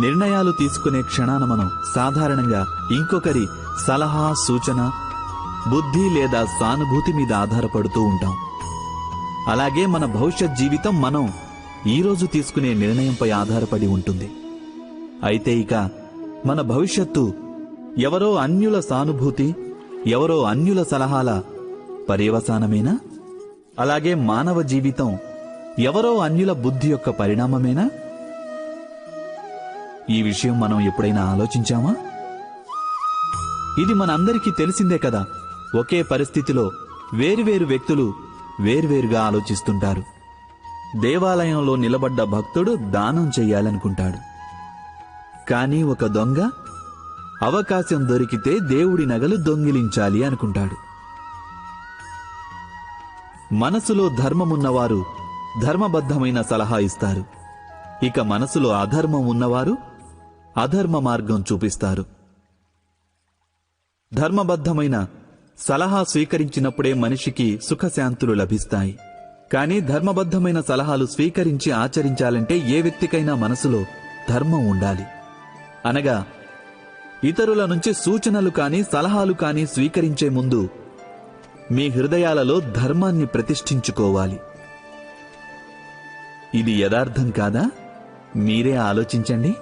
నిర్ణయాలు తీసుకునే క్షణాన మనం సాధారణంగా ఇంకొకరి సలహా సూచన బుద్ధి లేదా సానుభూతి మీద ఆధారపడుతూ ఉంటాం. అలాగే మన భవిష్యత్ జీవితం మనం ఈరోజు తీసుకునే నిర్ణయంపై ఆధారపడి ఉంటుంది. అయితే ఇక మన భవిష్యత్తు ఎవరో అన్యుల సానుభూతి ఎవరో అన్యుల సలహాల పర్యవసానమేనా? అలాగే మానవ జీవితం ఎవరో అన్యుల బుద్ధి యొక్క పరిణామమేనా? ఈ విషయం మనం ఎప్పుడైనా ఆలోచించామా? ఇది మనందరికీ తెలిసిందే కదా ఒకే పరిస్థితిలో వేరువేరు వ్యక్తులు వేర్వేరుగా ఆలోచిస్తుంటారు. దేవాలయంలో నిలబడ్డ భక్తుడు దానం చెయ్యాలనుకుంటాడు. కానీ ఒక దొంగ అవకాశం దొరికితే దేవుడి నగలు దొంగిలించాలి అనుకుంటాడు. మనసులో ధర్మమున్నవారు ధర్మబద్ధమైన సలహా ఇస్తారు. ఇక మనసులో అధర్మం ఉన్నవారు అధర్మ మార్గం చూపిస్తారు. ధర్మబద్ధమైన సలహా స్వీకరించినప్పుడే మనిషికి సుఖశాంతులు లభిస్తాయి. కానీ ధర్మబద్ధమైన సలహాలు స్వీకరించి ఆచరించాలంటే ఏ వ్యక్తికైనా మనసులో ధర్మం ఉండాలి. అనగా ఇతరుల నుంచి సూచనలు కానీ సలహాలు కానీ స్వీకరించే ముందు మీ హృదయాలలో ధర్మాన్ని ప్రతిష్ఠించుకోవాలి. ఇది యథార్థం కాదా? మీరే ఆలోచించండి.